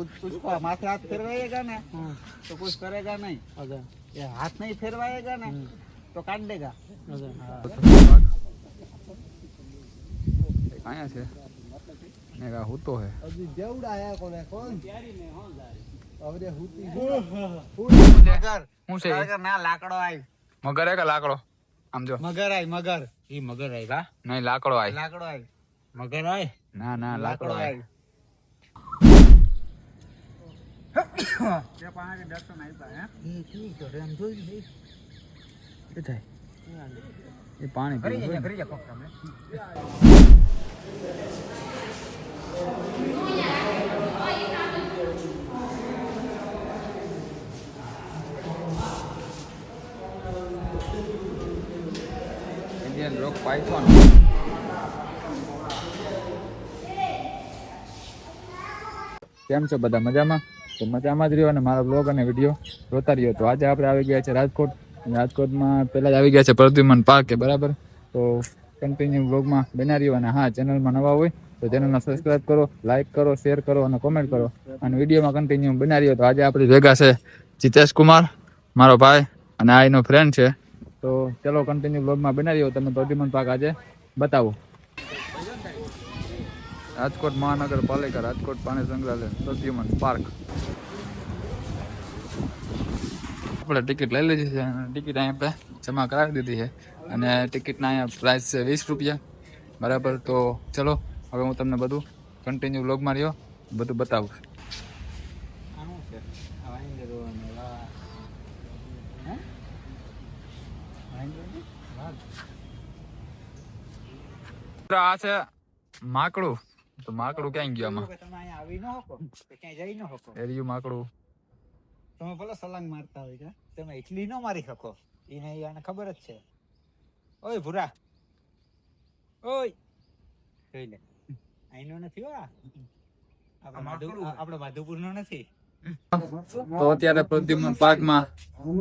कुछ उसको माथे हाथ फेरवाएगा ना हाँ तो कुछ करेगा नहीं अच्छा ये हाथ नहीं फेरवाएगा ना तो काट देगा अच्छा અહીંયા છે ને આ હોતો હે अभी जेवड़ा है कौन है कौन अबे हुती मगर શું છે मगर ना लाकड़ो आई મગર હે કે લાકડો આમ જો मगर आई मगर ये मगर आई का નહીં લાકડો આય लाकड़ो आई मगर आई ના ના લાકડો આય તે પાસે દર્શન આપ્યા હે એ તો રેમ જોઈ એ થાય એ પાણી ભરી જાય ભરી જાય કોક ઇન્ડિયન રોક પાઇથોન કેમ છો બધા મજામાં? તો મજામાં જ રહ્યો અને મારા બ્લોગ અને વીડિયો જોતા રહ્યો. તો આજે આપણે આવી ગયા છે રાજકોટ. રાજકોટમાં પહેલા જ આવી ગયા છે પ્રદ્યુમન પાર્કે બરાબર? તો કન્ટિન્યુ બ્લોગમાં બના રહ્યો અને હા ચેનલમાં નવા હોય તો ચેનલને સબસ્ક્રાઇબ કરો લાઇક કરો શેર કરો અને કોમેન્ટ કરો. અને વિડીયોમાં કન્ટિન્યુ બના રહ્યો. તો આજે આપણી ભેગા છે જીતેશ કુમાર, મારો ભાઈ અને આ એનો ફ્રેન્ડ છે. તો ચલો કન્ટિન્યુ બ્લોગમાં બના રહ્યો. તમે પ્રદ્યુમન પાક આજે બતાવો. રાજકોટ મહાનગરપાલિકા, રાજકોટ પાણી સંગ્રહાલય સત્યુમન પાર્ક. આપણે ટિકિટ લઈ લીધી છે અને ટિકિટ અહીંયા આપણે જમા કરાવી દીધી છે. અને ટિકિટના અહીંયા પ્રાઇસ છે વીસ રૂપિયા. બરાબર, તો ચલો, હવે હું તમને બધું કન્ટિન્યુ બ્લોગમાં રહ્યો, બધું બતાવું. આ છે માકડું. તો માકડું ક્યાં ગયું આમાં? તમે અહીંયા આવી ન શકો કે ક્યાંય જઈ ન શકો. એરિયું માકડું. તમે ભલે સલાંગ મારતા હોય કે તમે એટલી ન મારી શકો. એને આને ખબર જ છે. ઓય ભૂરા. ઓય. જોઈ લે. અહીંનો નથી હો આ. આપણે માધુ- આપણે નથી. તો અત્યારે પ્રદ્યુમન પાર્કમાં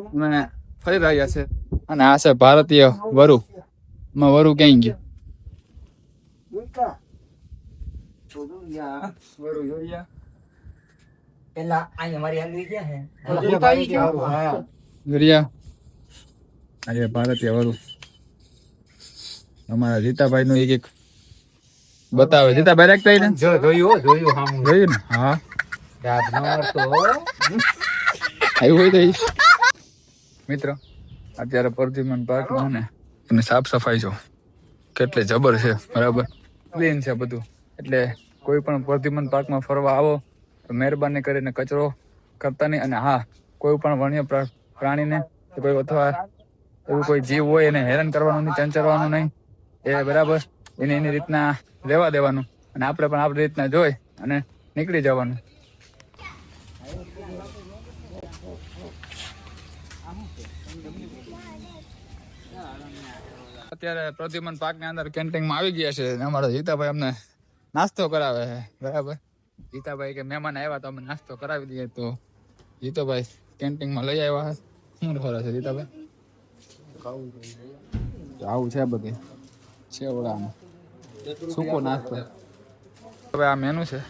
અમે ફરી રહ્યા છે. અને આ છે ભારતીય વરુ. માં વરુ ક્યાં ગયું? જોયા પેલા આંગળી ક્યાં છે. અરે ભારતીય વરુ. અમારા જીતાભાઈ નું એક એક બતાવે. જીતાભાઈ રાખતા ને? જો જોયું જોયું હા જોયું ને? હા. તો આવ્યું હોય તો. મિત્ર અત્યારે પ્રદ્યુમન પાર્કમાં ને એની સાફ સફાઈ જો. કેટલી જબર છે બરાબર. ક્લીન છે બધું. એટલે કોઈ પણ પ્રદ્યુમન પાર્કમાં ફરવા આવો મહેરબાની કરીને કચરો કરતા નહીં અને હા, કોઈ પણ વન્ય પ્રા- પ્રાણીને કોઈ અથવા એવું કોઈ જીવ હોય એને હેરાન કરવાનું નહીં ચંચરવાનું નહીં, એ બરાબર, એને એની રીતના રહેવા દેવાનું અને આપણે પણ આપણી રીતના જોઈ અને નીકળી જવાનું. અત્યારે પ્રદ્યુમન પાર્કની અંદર કેન્ટીનમાં આવી ગયા છે. અમારા જીતાભાઈ અમને નાસ્તો કરાવે છે બરાબર? જીતાભાઈ કે મહેમાન આવ્યા તો અમે નાસ્તો કરાવી દઈએ તો જીતોભાઈ કેન્ટીનમાં લઈ આવ્યા શું ખબર છે જીતાભાઈ આવું છે બધી. છેવડાનું સૂકો નાસ્તો? હવે આ મેનુ છે.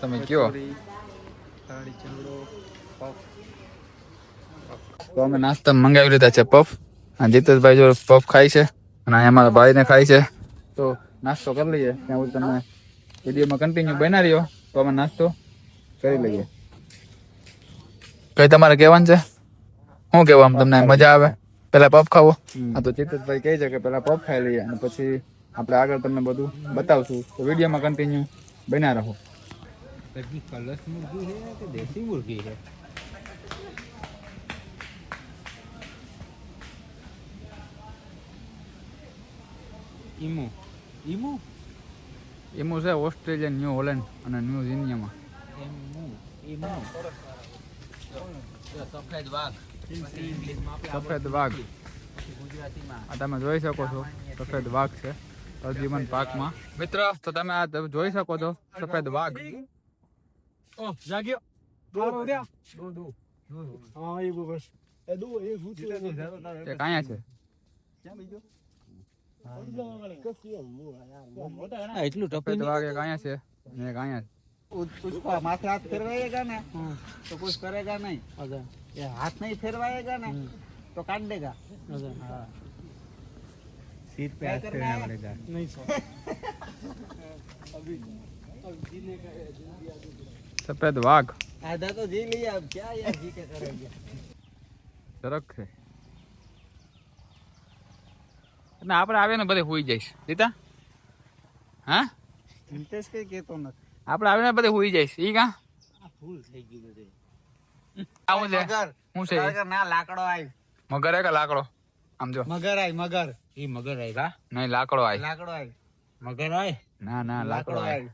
તમે કયો? તો અમે નાસ્તા મંગાવી લીધા છે પફ આ જીતેશભાઈ જો પફ ખાય છે અને અહીંયા અમારા ભાઈને ખાય છે. તો નાસ્તો કરી લઈએ. ત્યાં હું વિડીયોમાં કન્ટિન્યુ બના રહ્યો. તો અમે નાસ્તો કરી લઈએ. કઈ તમારે કહેવાનું છે? શું કેવું આમ તમને મજા આવે? પેલા પફ ખાવો? હા તો ચિત્તભાઈ કહે છે કે પેલા પફ ખાઈ લઈએ અને પછી આપણે આગળ તમને બધું બતાવશું. તો વિડીયોમાં કન્ટિન્યુ બના રહો. કલશ મુર્ગી છે કે દેશી મુર્ગી છે? Imu. ઈમુ? એમાં છે ઓસ્ટ્રેલિયન ન્યૂ હોલેન્ડ અને ન્યૂ ઝીનિયામાં. સફેદ વાઘ. આ તમે જોઈ શકો છો સફેદ વાઘ છે પ્રદ્યુમન પાકમાં. મિત્ર તો તમે આ તમે જોઈ શકો છો સફેદ વાઘ. ઓ જાગ્યો. દો દો દો હા એ બસ. એ દો એ ભૂત એક અહીંયા છે? એટલું સફેદ વાઘ એક અહીંયા છે અને એક અહીંયા છે उस- उसको माथे हाथ फेरवाएगा ना तो कुछ करेगा नहीं अच्छा ये हाथ नहीं फेरवाएगा ना तो काट देगा अच्छा हाँ सीट पे हाथ फेरना पड़ेगा नहीं सर સફેદ વાઘ आधा तो जी लिया अब क्या यार जी के करेंगे સરક છે અને આપણે આવે ને બધે હોઈ જઈશ. દીતા હા? નિતેશ કઈ કેતો નથી. આપણે આવે ને બધે હોઈ જઈશ. ઈ કા? ફૂલ થઈ ગયું બધે. આવું છે. મગર. છે? ના લાકડો આય મગર હે કે લાકડો? આમ જો. મગર આય મગર. ઈ મગર આય કા? નહીં લાકડો આય લાકડો આય મગર આય ના ના લાકડો આય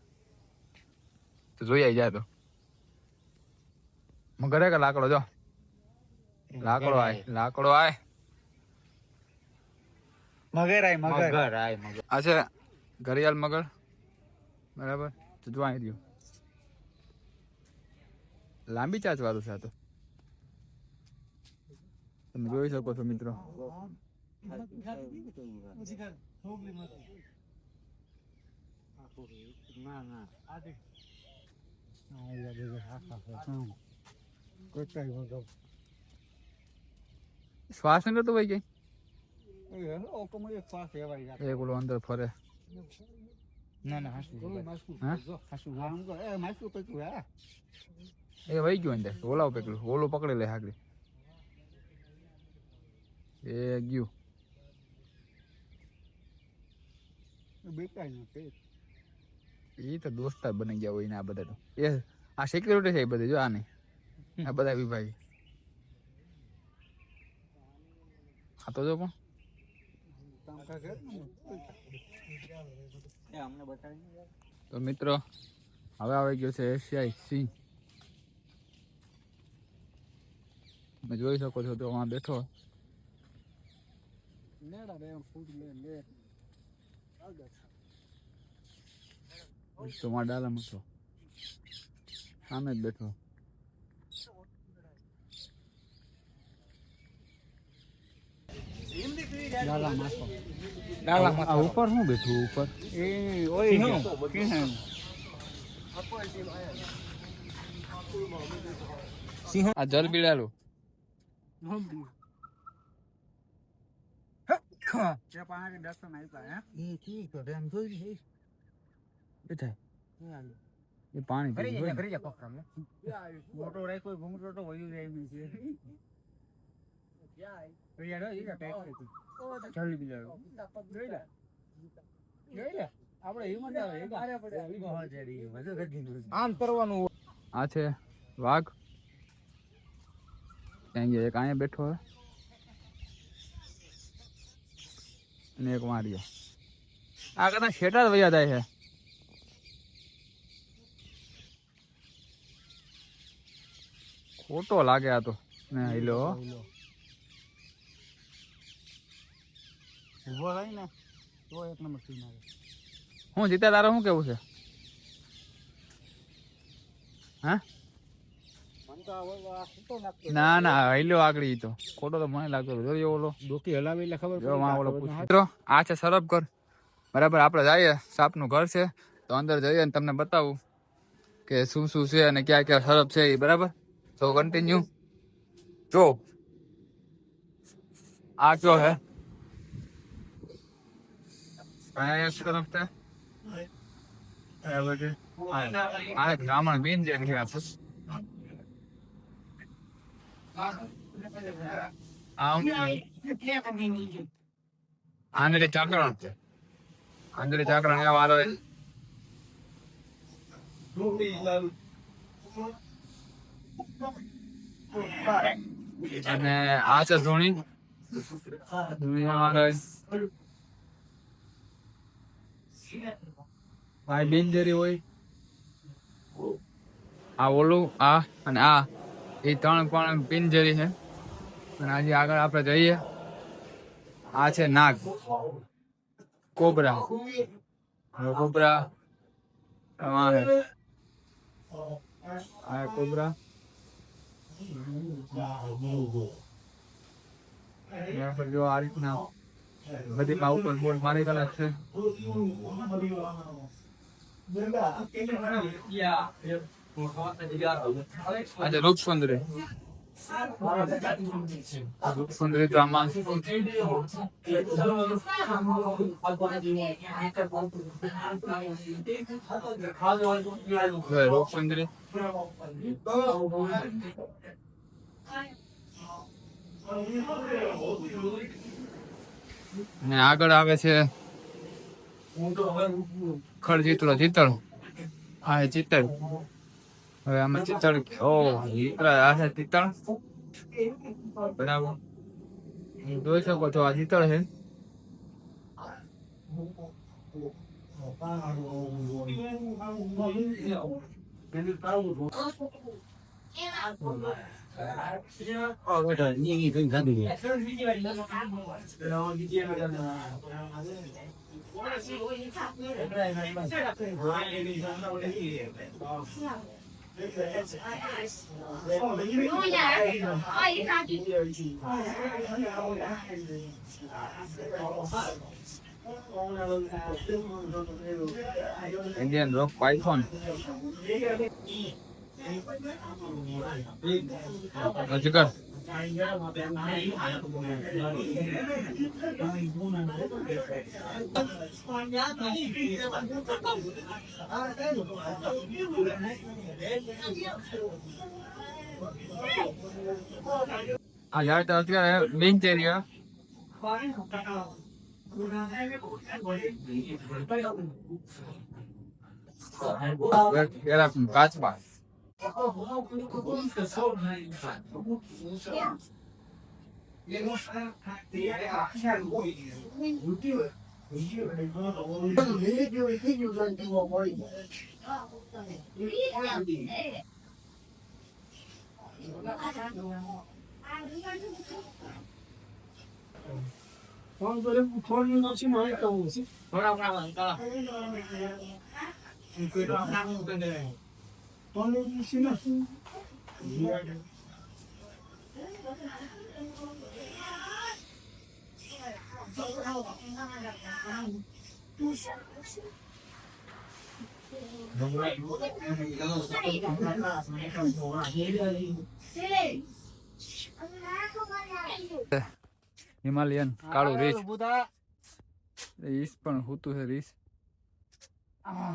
તો જોઈ આઈ જાય તો. મગર હે કે લાકડો? જો. લાકડો આય લાકડો આય મગર આય મગર. મગર આય મગર. આ છે ઘડિયાળ મગર. બરાબર? તો જો આવી રહ્યું. લાંબી ચાંચ વાળું છે તો. તમે જોઈ શકો છો મિત્રો. ના ના આ દેખ શ્વાસ નતો ભાઈ કઈ એ ઓકો મને શ્વાસ લેવાય યાર એક ઓલો અંદર ફરે. ના ના એ પકડ્યું હા. એ વહી ગયો અંદર. ઓલાવ પકડ્યું. ઓલો પકડી લે હાકડી. એ ગયું. એ તો દોસ્તાર બની ગયા હોય ને આ બધા તો. એ આ સિક્યુરિટી છે એ બધી જો આ નહીં આ બધા વિભાગ. આ તો જો પણ કામ કરે ને એ અમને બતાવી તો મિત્રો હવે આવી ગયો છે એશિયાઈ સિંહ. તમે જોઈ શકો છો તો આ બેઠો. લેડા રે ફૂડ લે લે. તો મારા ડાલામાં છો સામે જ બેઠો. ઉપર શું બેઠું ઉપર? એ ઓય. હું સિંહ? આ જલ બિડાલો જે પાણી દર્શન આવ્યા હે એ કી તો ડેમ જોઈ એ પાણી ભરી જાય ભરી જાય કોકરામ મોટો રાખ્યો ઘૂમટો તો વયું જાય છે. Riyan doon, ikaw pek ito. Charlie Miller. Doila. Doila. આપણે હ્યુમન આવે એકા આમ કરવાનું આ છે વાઘ ત્યાં ગયો એક અહીંયા બેઠો અને એક માર્યો આ કદાચ શેટા જ વયા જાય છે ખોટો લાગે આ તો ને હિલો ઊભો થાય ને તો એક નંબર ટીમ આવે. હું જીતા તારે શું કેવું છે? હા? ના ના હિલો આગળ ઈ તો. ખોટો તો મને લાગતો હતો. ઓલો. ડોકી હલાવી એટલે ખબર જો માં ઓલો મિત્રો આ છે સરબ ઘર. બરાબર આપણે જઈએ. સાપનું ઘર છે. તો અંદર જઈએ અને તમને બતાવું કે શું શું છે અને ક્યાં ક્યાં સરબ છે એ બરાબર? તો કન્ટિન્યુ જો. આ કયો હે? આ એક તરફ છે આ એક બ્રાહ્મણ બેન જે છે આ આંધળી ચાકરણ આંધળી ચાકરણ એવા વાળો અને આ છે ધોની ધૂણી વાળો ભાઈ બિનજરી હોય. આ ઓલું આ અને આ. એ ત્રણ પણ પિંજરી છે. અને આજે આગળ આપણે જઈએ. આ છે નાગ. કોબરા. કોબરા. આ કોબરા. જો આ રીતના બધી માં ઉપર બોર્ડ મારી ગયેલા છે આજે રૂપ સુંદરી રૂપ સુંદરી તો આમાં હવે ને આગળ આવે છે. ખડ ચિત્રો ચિત્ર હા એ ચિતળ હવે આમાં ચિત્તળ ઓ ચિત્ર આ છે ચિત્તળ. બરાબર. જોઈ શકો છો આ ચિતળ છે. അങ്ങോട്ട് നീ സംസാരി എന്ത് ചെയ്യുന്നു പൈസോൺ Acıkar. Ayar tatlı ya, bin TL ya. Gel, gel kaç var? con tôi đến con nó chỉ mới cầu chứ nó đau đau là to cái đó năng cái này. તો અત્યારે બેંચ એરિયા પેલા કાચબા Himalayan કાળું રીસ રીસ પણ હોતું છે રીસ આ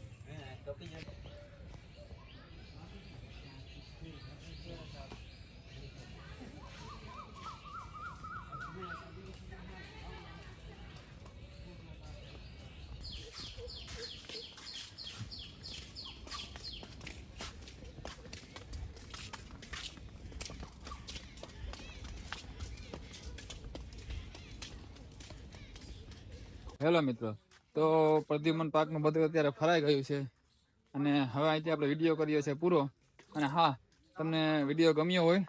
hello મિત્રો. તો પ્રદ્યુમન પાકનું બધું અત્યારે ફરાઈ ગયું છે. અને હવે અહીંથી આપણે વીડિયો કરીએ છીએ પૂરો. અને હા, તમને વીડિયો ગમ્યો હોય,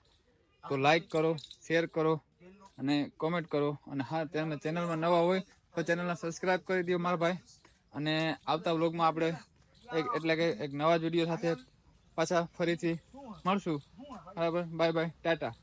તો લાઈક કરો શેર કરો, અને કોમેન્ટ કરો. અને હા તમે ચેનલમાં નવા હોય, તો ચેનલને સબસ્ક્રાઈબ કરી દો મારા ભાઈ. અને આવતા વ્લોગમાં આપણે એક, એટલે કે એક નવા જ વીડિયો સાથે પાછા ફરીથી મળશું. બરાબર? Bye bye Tata